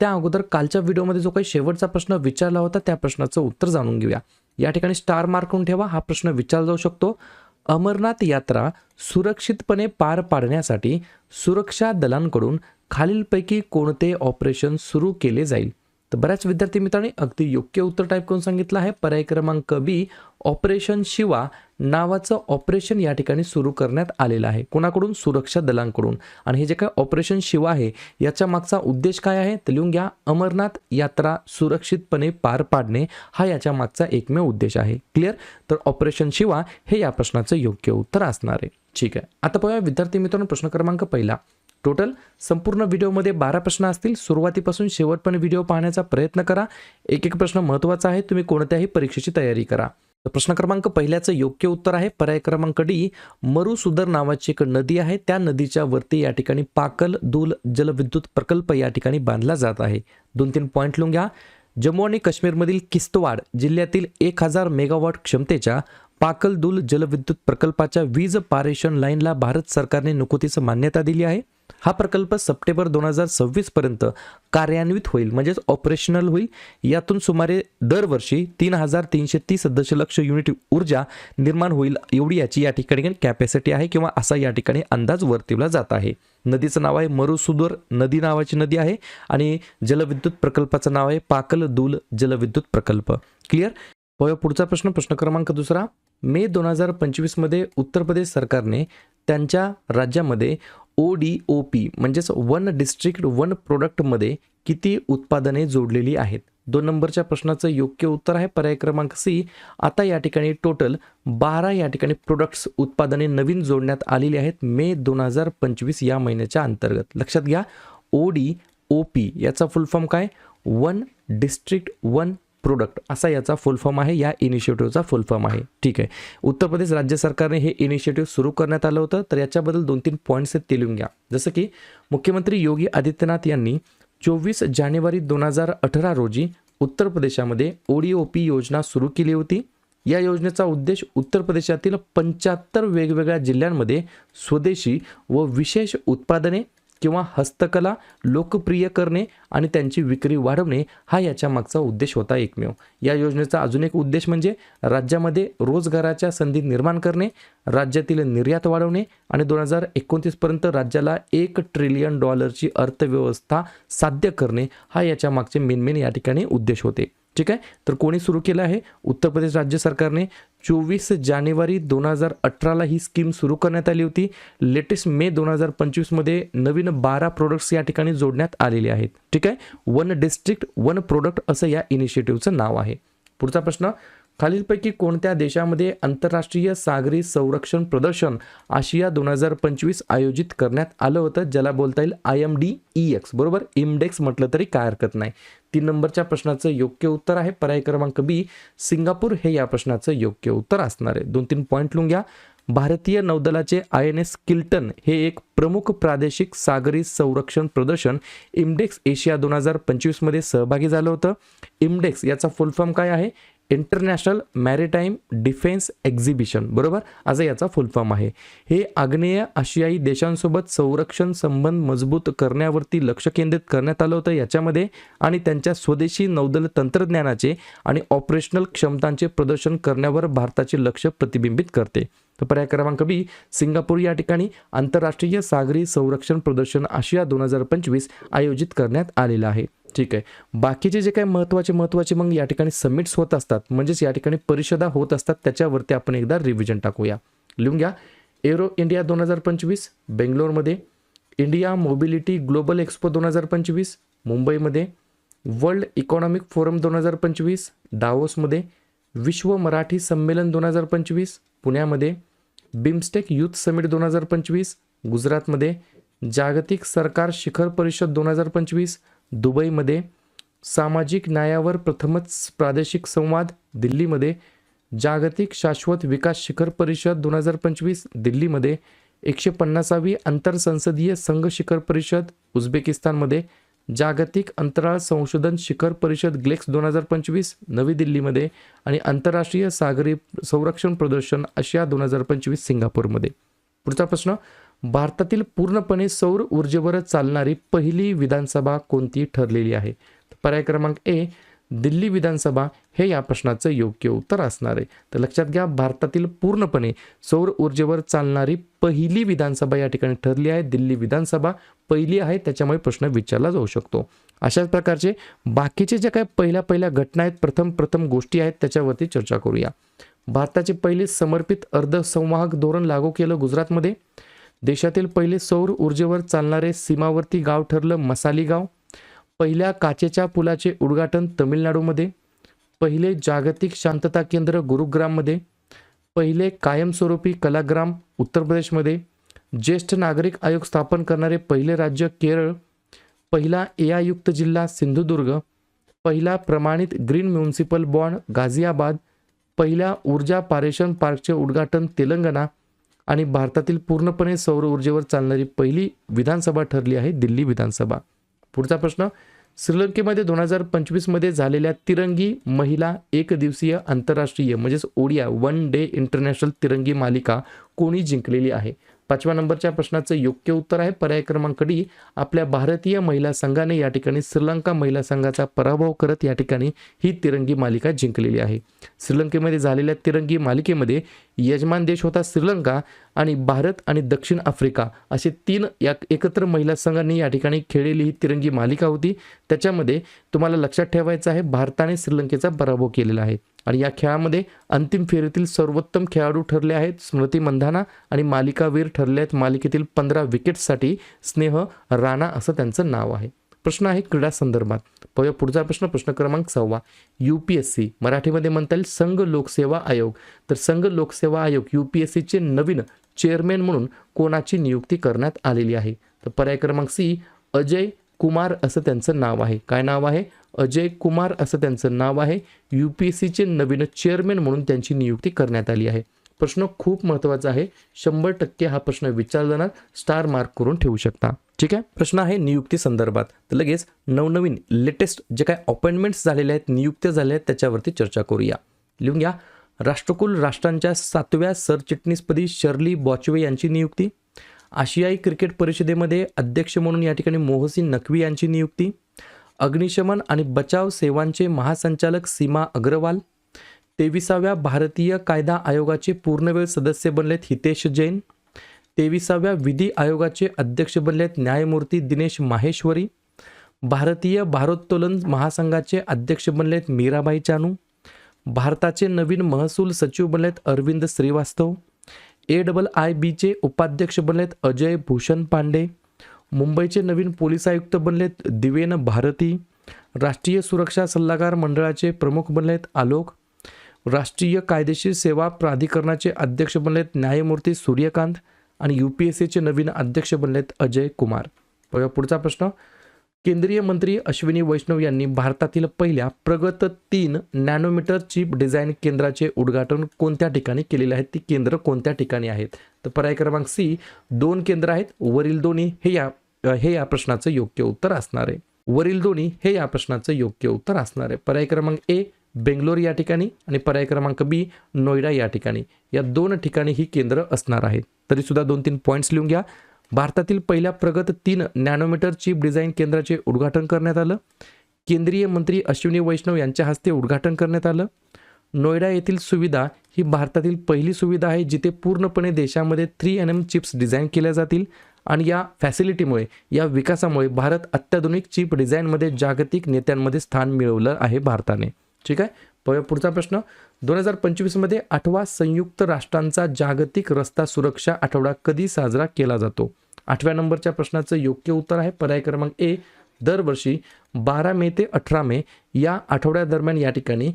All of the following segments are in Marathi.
त्या अगोदर कालच्या व्हिडिओमध्ये जो काही शेवटचा प्रश्न विचारला होता त्या प्रश्नाचं उत्तर जाणून घेऊया. या ठिकाणी स्टार मार्क करून ठेवा हा प्रश्न विचारला जाऊ शकतो. अमरनाथ यात्रा सुरक्षितपणे पार पाडण्यासाठी सुरक्षा दलांकडून खालीलपैकी कोणते ऑपरेशन सुरू केले जाईल? तर बऱ्याच विद्यार्थी मित्रांनी अगदी योग्य उत्तर टाईप करून सांगितलं आहे. पर्याय क्रमांक बी ऑपरेशन शिवा नावाचं ऑपरेशन या ठिकाणी सुरू करण्यात आलेलं आहे. कोणाकडून? सुरक्षा दलांकडून. आणि हे जे काय ऑपरेशन शिवा आहे याच्या मागचा उद्देश काय आहे? तर लिहून घ्या. अमरनाथ यात्रा सुरक्षितपणे पार पाडणे हा याच्या मागचा एकमेव उद्देश आहे. क्लिअर तर ऑपरेशन शिवा हे या प्रश्नाचं योग्य उत्तर असणार आहे. ठीक आहे. आता पाहूया विद्यार्थी मित्रांनो प्रश्न क्रमांक पहिला. टोटल संपूर्ण व्हिडिओमध्ये बारा प्रश्न असतील. सुरुवातीपासून शेवटपर्यंत व्हिडिओ पाहण्याचा प्रयत्न करा. एक एक प्रश्न महत्त्वाचा आहे. तुम्ही कोणत्याही परीक्षेची तयारी करा. तर प्रश्न क्रमांक पहिल्याचं योग्य उत्तर आहे. पर्याय क्रमांक डी मरुसुदर नावाची एक नदी आहे. त्या नदीच्या वरती या ठिकाणी पाकल दूल जलविद्युत प्रकल्प या ठिकाणी बांधला जात आहे. दोन तीन पॉईंट लिहून घ्या. जम्मू आणि काश्मीरमधील किस्तवाड जिल्ह्यातील एक हजार मेगावॉट क्षमतेच्या पाकलदुल जलविद्युत प्रकल्पाच्या वीज पारेषण लाईनला भारत सरकारने नुकतीच मान्यता दिली आहे. हा प्रकल्प सप्टेंबर दोन हजार सव्वीस पर्यंत कार्यान्वित होईल म्हणजेच ऑपरेशनल होईल. यातून सुमारे दरवर्षी तीन हजार तीनशे तीस दशलक्ष युनिट ऊर्जा निर्माण होईल एवढी याची या ठिकाणी कॅपॅसिटी आहे किंवा असा या ठिकाणी अंदाज वर्तवला जात आहे. नदीचं नाव आहे मरुसुदर नदी नावाची नदी आहे आणि जलविद्युत प्रकल्पाचं नाव आहे पाकल दूल जलविद्युत प्रकल्प. क्लिअर पाहूया पुढचा प्रश्न प्रश्न क्रमांक दुसरा. मे दोन हजार पंचवीसमध्ये उत्तर प्रदेश सरकारने त्यांच्या राज्यामध्ये ओ डी ओ पी म्हणजेच वन डिस्ट्रिक्ट वन प्रोडक्टमध्ये किती उत्पादने जोडलेली आहेत? दोन नंबरच्या प्रश्नाचं योग्य उत्तर आहे पर्याय क्रमांक सी. आता या ठिकाणी टोटल बारा या ठिकाणी प्रोडक्ट्स उत्पादने नवीन जोडण्यात आलेली आहेत मे दोन हजार पंचवीस या महिन्याच्या अंतर्गत. लक्षात घ्या ओ डी ओ पी याचा फुल फॉर्म काय? वन डिस्ट्रिक्ट वन प्रोडक्ट असा याचा फुल फॉर्म आहे या इनिशिएटिव्हचा फुल फॉर्म आहे. ठीक आहे. उत्तर प्रदेश राज्य सरकारने हे इनिशिएटिव्ह सुरू करण्यात आलं होतं तर याच्याबद्दल दोन तीन पॉईंट्स आहेत ते लिहून घ्या. जसं की मुख्यमंत्री योगी आदित्यनाथ यांनी चोवीस जानेवारी दोन हजार अठरा रोजी उत्तर प्रदेशामध्ये ओडीओपी योजना सुरू केली होती. या योजनेचा उद्देश उत्तर प्रदेशातील पंच्याहत्तर वेगवेगळ्या जिल्ह्यांमध्ये स्वदेशी व विशेष उत्पादने किंवा हस्तकला लोकप्रिय करणे आणि त्यांची विक्री वाढवणे हा याच्या मागचा उद्देश होता एकमेव. या योजनेचा अजून एक उद्देश म्हणजे राज्यामध्ये रोजगाराच्या संधी निर्माण करणे राज्यातील निर्यात वाढवणे आणि दोन हजार एकोणतीसपर्यंत राज्याला एक ट्रिलियन डॉलरची अर्थव्यवस्था साध्य करणे हा याच्या मागचे मेन मेन या ठिकाणी उद्देश होते. ठीक आहे? तर कोणी सुरू केलं आहे? उत्तर प्रदेश राज्य सरकारने चोवीस जानेवारी दोन हजार अठराला ही स्कीम सुरू करण्यात आली होती. लेटेस्ट मे दोन हजार पंचवीसमध्ये नवीन बारा प्रोडक्ट्स या ठिकाणी जोडण्यात आलेले आहेत. ठीक आहे? वन डिस्ट्रिक्ट वन प्रोडक्ट असं या इनिशिएटिव्हचं नाव आहे. पुढचा प्रश्न खालीलपैकी कोणत्या देशामध्ये आंतरराष्ट्रीय सागरी संरक्षण प्रदर्शन आशिया दोन हजार पंचवीस आयोजित करण्यात आलं होतं? ज्याला बोलता येईल I M D E X बरोबर? इमडेक्स म्हटलं तरी काय हरकत नाही. तीन नंबरच्या प्रश्नाचं योग्य उत्तर आहे. पर्याय क्रमांक बी सिंगापूर हे या प्रश्नाचं योग्य उत्तर असणार आहे. दोन तीन पॉईंट लिहून घ्या. भारतीय नौदलाचे आय एन एस किल्टन हे एक प्रमुख प्रादेशिक सागरी संरक्षण प्रदर्शन इमडेक्स एशिया दोन हजार पंचवीसमध्ये सहभागी झालं होतं. इमडेक्स याचा फुल फॉर्म काय आहे? इंटरनॅशनल मॅरिटाईम डिफेन्स एक्झिबिशन बरोबर? असं याचा फुल फॉर्म आहे. हे आग्नेय आशियाई देशांसोबत संरक्षण संबंध मजबूत करण्यावरती लक्ष केंद्रित करण्यात आलं होतं याच्यामध्ये आणि त्यांच्या स्वदेशी नौदल तंत्रज्ञानाचे आणि ऑपरेशनल क्षमतांचे प्रदर्शन करण्यावर भारताचे लक्ष प्रतिबिंबित करते. तर पर्याय क्रमांक बी सिंगापूर या ठिकाणी आंतरराष्ट्रीय सागरी संरक्षण प्रदर्शन आशिया दोन हजार पंचवीस आयोजित करण्यात आलेलं आहे. ठीक आहे. बाकीचे जे काही महत्त्वाचे महत्त्वाचे मग या ठिकाणी समिट्स होत असतात म्हणजेच या ठिकाणी परिषदा होत असतात त्याच्यावरती आपण एकदा रिव्हिजन टाकूया. लिहून घ्या. एरो इंडिया दोन हजार पंचवीस बेंगलोरमध्ये. इंडिया मोबिलिटी ग्लोबल एक्सपो दोन हजार पंचवीस मुंबईमध्ये. वर्ल्ड इकॉनॉमिक फोरम दोन हजार पंचवीस डावोसमध्ये विश्व मराठी संमेलन दोन हजार पंचवीस पुण्यामध्ये. बिमस्टेक यूथ समिट दोन हजार पंचवीस गुजरातमध्ये. जागतिक सरकार शिखर परिषद दोन हजार पंचवीस दुबईमध्ये सामाजिक न्यायावर प्रथमच प्रादेशिक संवाद दिल्लीमध्ये जागतिक शाश्वत विकास शिखर परिषद दोन हजार पंचवीस दिल्लीमध्ये एकशे पन्नासावी आंतरसंसदीय संघ शिखर परिषद उझबेकिस्तानमध्ये जागतिक अंतराळ संशोधन शिखर परिषद ग्लेक्स दोन हजार पंचवीस नवी दिल्लीमध्ये आणि आंतरराष्ट्रीय सागरी संरक्षण प्रदर्शन आशिया दोन हजार पंचवीस सिंगापूरमध्ये. पुढचा प्रश्न भारतातील पूर्णपणे सौर ऊर्जेवर चालणारी पहिली विधानसभा कोणती ठरलेली आहे? पर्याय क्रमांक ए दिल्ली विधानसभा. हे या प्रश्नाचं योग्य उत्तर असणार आहे. तर लक्षात घ्या भारतातील पूर्णपणे सौर ऊर्जेवर चालणारी पहिली विधानसभा या ठिकाणी ठरली आहे. दिल्ली विधानसभा पहिली आहे त्याच्यामुळे प्रश्न विचारला जाऊ शकतो. अशाच प्रकारचे बाकीचे जे काही पहिल्या पहिल्या घटना आहेत प्रथम प्रथम गोष्टी आहेत त्याच्यावरती चर्चा करूया. भारताचे पहिले समर्पित अर्धसंवाहक धोरण लागू केलं गुजरातमध्ये. देशातील पहिले सौर ऊर्जेवर चालणारे सीमावर्ती गाव ठरलं मसाली गाव. पहिल्या काचेच्या पुलाचे उद्घाटन तमिळनाडूमध्ये. पहिले जागतिक शांतता केंद्र गुरुग्राममध्ये. पहिले कायमस्वरूपी कलाग्राम उत्तर प्रदेशमध्ये. ज्येष्ठ नागरिक आयोग स्थापन करणारे पहिले राज्य केरळ. पहिला ए आयुक्त जिल्हा सिंधुदुर्ग. पहिला प्रमाणित ग्रीन म्युन्सिपल बॉन्ड गाझियाबाद. पहिल्या ऊर्जा पारेषण पार्कचे उद्घाटन तेलंगणा. आणि भारतातील पूर्णपणे सौर ऊर्जेवर चालणारी पहिली विधानसभा ठरली आहे दिल्ली विधानसभा. पुढचा प्रश्न श्रीलंकेमध्ये दोन हजार पंचवीसमध्ये झालेल्या तिरंगी महिला एक दिवसीय आंतरराष्ट्रीय म्हणजेच ओडिया वन डे इंटरनॅशनल तिरंगी मालिका कोणी जिंकलेली आहे? पाचव्या नंबरच्या प्रश्नाचं योग्य उत्तर आहे. पर्याय क्रमांक डी आपल्या भारतीय महिला संघाने या ठिकाणी श्रीलंका महिला संघाचा पराभव करत या ठिकाणी ही तिरंगी मालिका जिंकलेली आहे. श्रीलंकेमध्ये झालेल्या तिरंगी मालिकेमध्ये यजमान देश होता श्रीलंका आणि भारत आणि दक्षिण आफ्रिका असे तीन या एकत्र महिला संघांनी या ठिकाणी खेळलेली ही तिरंगी मालिका होती. त्याच्यामध्ये तुम्हाला लक्षात ठेवायचं आहे भारताने श्रीलंकेचा पराभव केलेला आहे. आणि या खेळामध्ये अंतिम फेरीतील सर्वोत्तम खेळाडू ठरले आहेत स्मृती मंधाना आणि मालिकावीर ठरले आहेत. मालिकेतील पंधरा विकेट्ससाठी स्नेह राणा असं त्यांचं नाव आहे. प्रश्न आहे क्रीडा संदर्भात. पाहूया पुढचा प्रश्न प्रश्न क्रमांक सहावा यू पी एस सी मराठीमध्ये म्हणता येईल संघ लोकसेवा आयोग. तर संघ लोकसेवा आयोग यू पी एस सीचे नवीन चेअरमॅन म्हणून कोणाची नियुक्ती करण्यात आलेली आहे? तर पर्याय क्रमांक सी अजय कुमार असं त्यांचं नाव आहे. काय नाव आहे? अजय कुमार असं त्यांचं नाव आहे. यू पी एस सीचे नवीन चेअरमॅन म्हणून त्यांची नियुक्ती करण्यात आली आहे. प्रश्न खूप महत्त्वाचा आहे. शंभर टक्के हा प्रश्न विचारला जाणार स्टार मार्क करून ठेवू शकता. ठीक आहे? प्रश्न आहे नियुक्ती संदर्भात. तर लगेच नवनवीन लेटेस्ट जे काय अपॉइंटमेंट्स झालेले आहेत नियुक्त्या झाल्या आहेत त्याच्यावरती चर्चा करूया. लिहून घ्या. राष्ट्रकुल राष्ट्रांच्या सातव्या सरचिटणीसपदी शर्ली बॉचवे यांची नियुक्ती. आशियाई क्रिकेट परिषदेमध्ये अध्यक्ष म्हणून या ठिकाणी मोहसिन नकवी यांची नियुक्ती अग्निशमन आणि बचाव सेवांचे महासंचालक सीमा अग्रवाल तेविसाव्या भारतीय कायदा आयोगाचे पूर्णवेळ सदस्य बनलेत हितेश जैन तेविसाव्या विधी आयोगाचे अध्यक्ष बनलेत न्यायमूर्ती दिनेश माहेश्वरी भारतीय भारोत्तोलन महासंघाचे अध्यक्ष बनलेत मीराबाई चानू भारताचे नवीन महसूल सचिव बनलेत Arvind Shrivastava A double I बीचे उपाध्यक्ष बनलेत अजय भूषण पांडे. मुंबईचे नवीन पोलीस आयुक्त बनलेत दिवेन भारती. राष्ट्रीय सुरक्षा सल्लागार मंडळाचे प्रमुख बनलेत आलोक. राष्ट्रीय कायदेशीर सेवा प्राधिकरणाचे अध्यक्ष बनलेत न्यायमूर्ती सूर्यकांत. आणि यू पी एस सीचे नवीन अध्यक्ष बनलेत अजय कुमार. बघा पुढचा प्रश्न. केंद्रीय मंत्री अश्विनी वैष्णव यांनी भारतातील पहिल्या प्रगत तीन नॅनोमीटर चिप डिझाईन केंद्राचे उद्घाटन कोणत्या ठिकाणी केलेले आहे? ती केंद्र कोणत्या ठिकाणी आहेत? तर पर्याय क्रमांक सी दोन केंद्र आहेत. वरील दोन्ही हे या हे या प्रश्नाचं योग्य उत्तर असणार आहे. वरील दोन्ही हे या प्रश्नाचं योग्य उत्तर असणार आहे. पर्याय क्रमांक ए बेंगलोर या ठिकाणी आणि पर्याय क्रमांक बी नोएडा या ठिकाणी. या दोन ठिकाणी ही केंद्र असणार आहेत. तरी सुद्धा दोन तीन पॉईंट्स लिहून घ्या. भारतातील पहिल्या प्रगत तीन नॅनोमीटर चिप डिझाईन केंद्राचे उद्घाटन करण्यात आलं. केंद्रीय मंत्री अश्विनी वैष्णव यांच्या हस्ते उद्घाटन करण्यात आलं. नोएडा येथील सुविधा ही भारतातील पहिली सुविधा आहे जिथे पूर्णपणे देशामध्ये three N M chips design केल्या जातील आणि या फॅसिलिटीमुळे या विकासामुळे भारत अत्याधुनिक चिप डिझाईनमध्ये जागतिक नेत्यांमध्ये स्थान मिळवलं आहे भारताने. ठीक आहे? पुढचा प्रश्न. दोन हजार पंचवीसमध्ये आठवा संयुक्त राष्ट्रांचा जागतिक रस्ता सुरक्षा आठवडा कधी साजरा केला जातो? आठव्या नंबरच्या प्रश्नाचं योग्य उत्तर आहे पर्याय क्रमांक ए दरवर्षी बारा मे ते अठरा मे या आठवड्यादरम्यान या ठिकाणी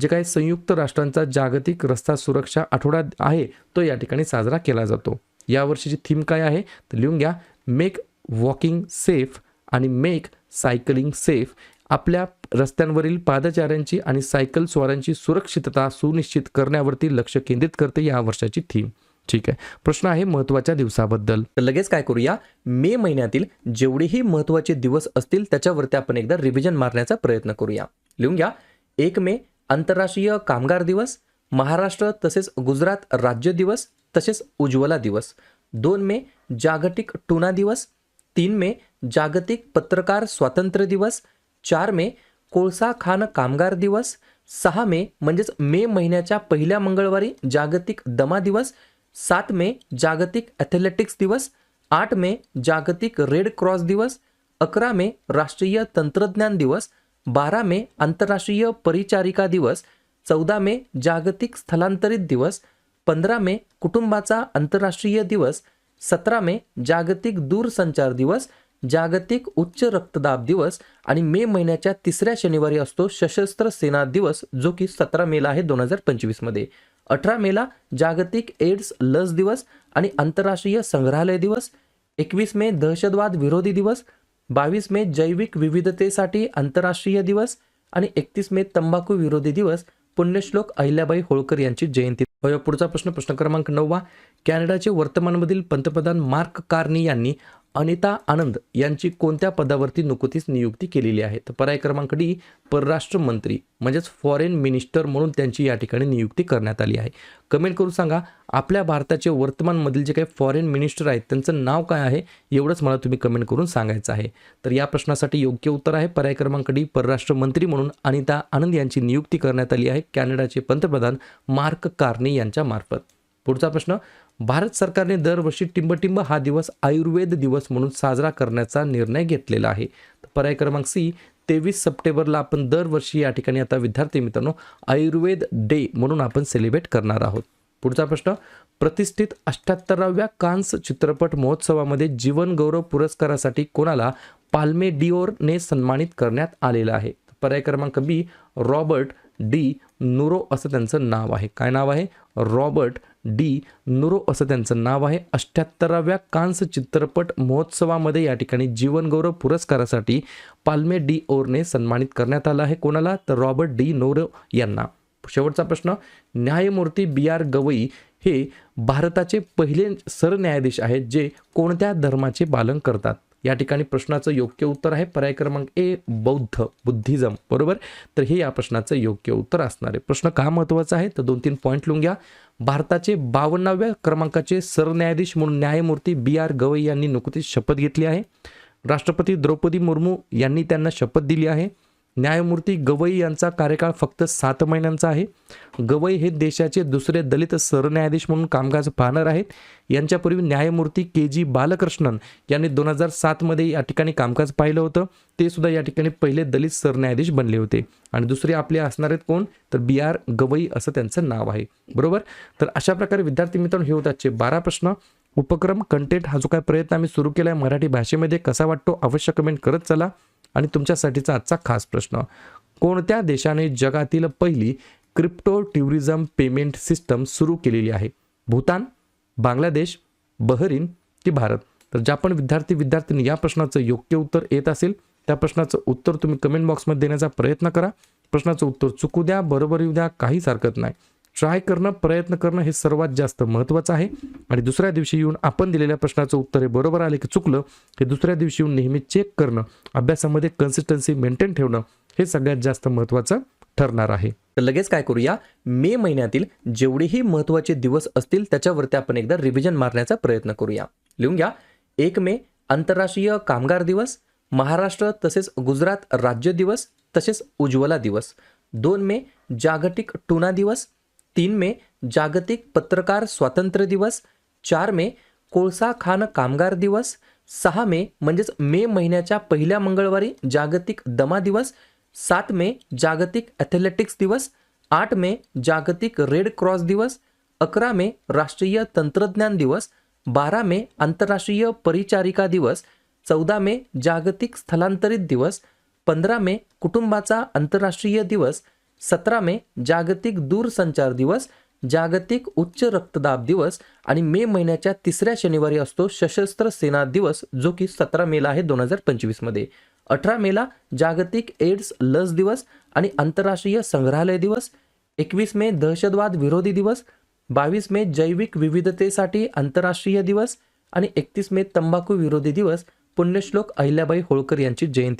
जे काही संयुक्त राष्ट्रांचा जागतिक रस्ता सुरक्षा आठवडा आहे तो या ठिकाणी साजरा केला जातो. यावर्षीची थीम काय आहे? तर लिहून घ्या. मेक वॉकिंग सेफ आणि मेक सायकलिंग सेफ. आपल्या रस्त्यांवरील पादचाऱ्यांची आणि सायकल स्वारांची सुरक्षितता सुनिश्चित करण्यावरती लक्ष केंद्रित करते या वर्षाची थीम. ठीक आहे. प्रश्न आहे महत्त्वाच्या दिवसाबद्दल. तर लगेच काय करूया? मे महिन्यातील जेवढेही महत्त्वाचे दिवस असतील त्याच्यावरती आपण एकदा रिव्हिजन मारण्याचा प्रयत्न करूया. लिहून घ्या. एक मे आंतरराष्ट्रीय कामगार दिवस. महाराष्ट्र तसेच गुजरात राज्य दिवस तसेच उज्ज्वला दिवस. दोन मे जागतिक टुना दिवस. तीन मे जागतिक पत्रकार स्वातंत्र्य दिवस. चार मे कोळसा खाण कामगार दिवस सहा मे म्हणजेच मे महिन्याच्या पहिल्या मंगळवारी जागतिक दमा दिवस सात मे जागतिक ॲथलेटिक्स दिवस आठ मे जागतिक रेड क्रॉस दिवस अकरा मे राष्ट्रीय तंत्रज्ञान दिवस बारा मे आंतरराष्ट्रीय परिचारिका दिवस चौदा मे जागतिक स्थलांतरित दिवस पंधरा मे कुटुंबाचा आंतरराष्ट्रीय दिवस सतरा मे जागतिक दूरसंचार दिवस जागतिक उच्च रक्तदाब दिवस आणि मे महिन्याच्या तिसऱ्या शनिवारी असतो सशस्त्र सेना दिवस जो की सतरा मेला आहे दोन हजार पंचवीसमध्ये. अठरा मेला जागतिक एड्स लस दिवस आणि आंतरराष्ट्रीय संग्रहालय दिवस एकवीस मे दहशतवाद विरोधी दिवस बावीस मे जैविक विविधतेसाठी आंतरराष्ट्रीय दिवस आणि एकतीस मे तंबाखू विरोधी दिवस पुण्यश्लोक अहिल्याबाई होळकर यांची जयंती. पुढचा प्रश्न प्रश्न क्रमांक नववा कॅनडाचे वर्तमानमधील पंतप्रधान मार्क कार्नी यांनी अनिता आनंद यांची कोणत्या पदावरती नुकतीच नियुक्ती केलेली आहे? तर पर्याय क्रमांक डी परराष्ट्र मंत्री म्हणजेच फॉरेन मिनिस्टर म्हणून त्यांची या ठिकाणी नियुक्ती करण्यात आली आहे. कमेंट करून सांगा आपल्या भारताचे वर्तमानमधील जे काही फॉरेन मिनिस्टर आहेत त्यांचं नाव काय आहे? एवढंच मला तुम्ही कमेंट करून सांगायचं आहे. तर या प्रश्नासाठी योग्य उत्तर आहे पर्याय क्रमांक डी परराष्ट्र मंत्री म्हणून अनिता आनंद यांची नियुक्ती करण्यात आली आहे कॅनडाचे पंतप्रधान मार्क कार्नी यांच्या मार्फत. पुढचा प्रश्न भारत सरकारने दरवर्षी टिंबटिंब हा दिवस आयुर्वेद दिवस म्हणून साजरा करण्याचा निर्णय घेतलेला आहे. पर्याय क्रमांक सी तेवीस सप्टेंबरला आपण दरवर्षी या ठिकाणी आता विद्यार्थी मित्रांनो आयुर्वेद डे म्हणून आपण सेलिब्रेट करणार आहोत. पुढचा प्रश्न प्रतिष्ठित अठ्ठ्याहत्तराव्या कान्स चित्रपट महोत्सवामध्ये जीवनगौरव पुरस्कारासाठी कोणाला पाल्मे डिओरने सन्मानित करण्यात आलेलं आहे? पर्याय क्रमांक बी रॉबर्ट डी नुरो असं त्यांचं नाव आहे. काय नाव आहे? Robert D. नुरो असं त्यांचं नाव आहे. अष्ट्याहत्तराव्या कांस चित्रपट महोत्सवामध्ये या ठिकाणी जीवनगौरव पुरस्कारासाठी पाल्मे डी. ओरने सन्मानित करण्यात आलं आहे. कोणाला? तर रॉबर्ट डी. नोरो यांना. शेवटचा प्रश्न न्यायमूर्ती बी. आर. गवई हे भारताचे पहिले सरन्यायाधीश आहेत जे कोणत्या धर्माचे पालन करतात? या ठिकाणी प्रश्नाचं योग्य उत्तर आहे. पर्याय क्रमांक ए बौद्ध बुद्धिझम. बरोबर? तर हे या प्रश्नाचं योग्य उत्तर असणार आहे. प्रश्न का महत्त्वाचा आहे? तर दोन तीन पॉईंट लिहून घ्या. भारताचे बावन्नाव्या क्रमांकाचे सरन्यायाधीश म्हणून न्यायमूर्ती बी आर गवई यांनी नुकतीच शपथ घेतली आहे. राष्ट्रपती द्रौपदी मुर्मू यांनी त्यांना शपथ दिली आहे. न्यायमूर्ती गवई यांचा कार्यकाळ फक्त सात महिन्यांचा आहे. गवई हे देशाचे दुसरे दलित सरन्यायाधीश म्हणून कामकाज पाहणार आहेत. यांच्यापूर्वी न्यायमूर्ती के जी बालकृष्णन यांनी दोन हजार सातमध्ये या ठिकाणी कामकाज पाहिलं होतं. ते सुद्धा या ठिकाणी पहिले दलित सरन्यायाधीश बनले होते. आणि दुसरे आपले असणार आहेत कोण? तर बी आर गवई असं त्यांचं नाव आहे. बरोबर? तर अशा प्रकारे विद्यार्थी मित्रांनो हे होताचे बारा प्रश्न. उपक्रम कंटेंट हा जो काय प्रयत्न आम्ही सुरू केला आहे मराठी भाषेमध्ये कसा वाटतो अवश्य कमेंट करत चला. आणि तुमच्यासाठीचा आजचा खास प्रश्न कोणत्या देशाने जगातील पहिली क्रिप्टो टुरिझम पेमेंट सिस्टम सुरू केलेली आहे? भूतान बांगलादेश बहरीन की भारत? तर ज्या पण विद्यार्थी विद्यार्थ्यांनी या प्रश्नाचं योग्य उत्तर येत असेल त्या प्रश्नाचं उत्तर तुम्ही कमेंट बॉक्समध्ये देण्याचा प्रयत्न करा. प्रश्नाचं उत्तर चुकू द्या बरोबर येऊ द्या काहीच हरकत नाही. ट्राय करणं प्रयत्न करणं हे सर्वात जास्त महत्त्वाचं आहे. आणि दुसऱ्या दिवशी येऊन आपण दिलेल्या प्रश्नाचं उत्तर हे बरोबर आले की चुकलं हे दुसऱ्या दिवशी येऊन नेहमी चेक करणं अभ्यासामध्ये कन्सिस्टन्सी मेंटेन ठेवणं हे सगळ्यात जास्त महत्त्वाचं ठरणार आहे. तर लगेच काय करूया? मे महिन्यातील जेवढेही महत्त्वाचे दिवस असतील त्याच्यावरती आपण एकदा रिव्हिजन मारण्याचा प्रयत्न करूया. लिहून घ्या. एक मे आंतरराष्ट्रीय कामगार दिवस. महाराष्ट्र तसेच गुजरात राज्य दिवस तसेच उज्ज्वला दिवस. दोन मे जागतिक टुना दिवस. तीन मे जागतिक पत्रकार स्वातंत्र्य दिवस चार मे कोळसा खान कामगार दिवस सहा मे म्हणजेच मे महिन्याच्या पहिल्या मंगळवारी जागतिक दमा दिवस सात मे जागतिक ॲथलेटिक्स दिवस आठ मे जागतिक रेड क्रॉस दिवस अकरा मे राष्ट्रीय तंत्रज्ञान दिवस बारा मे आंतरराष्ट्रीय परिचारिका दिवस चौदा मे जागतिक स्थलांतरित दिवस पंधरा मे कुटुंबाचा आंतरराष्ट्रीय दिवस सतरा मे जागतिक दूरसंचार दिवस जागतिक उच्च रक्तदाब दिवस आणि मे महिन्याच्या तिसऱ्या शनिवारी असतो सशस्त्र सेना दिवस जो की सतरा मेला आहे दोन हजार पंचवीसमध्ये अठरा मेला जागतिक एड्स लस दिवस आणि आंतरराष्ट्रीय संग्रहालय दिवस एकवीस मे दहशतवाद विरोधी दिवस बावीस मे जैविक विविधतेसाठी आंतरराष्ट्रीय दिवस आणि एकतीस मे तंबाखू विरोधी दिवस पुण्यश्लोक अहिल्याबाई होळकर यांची जयंती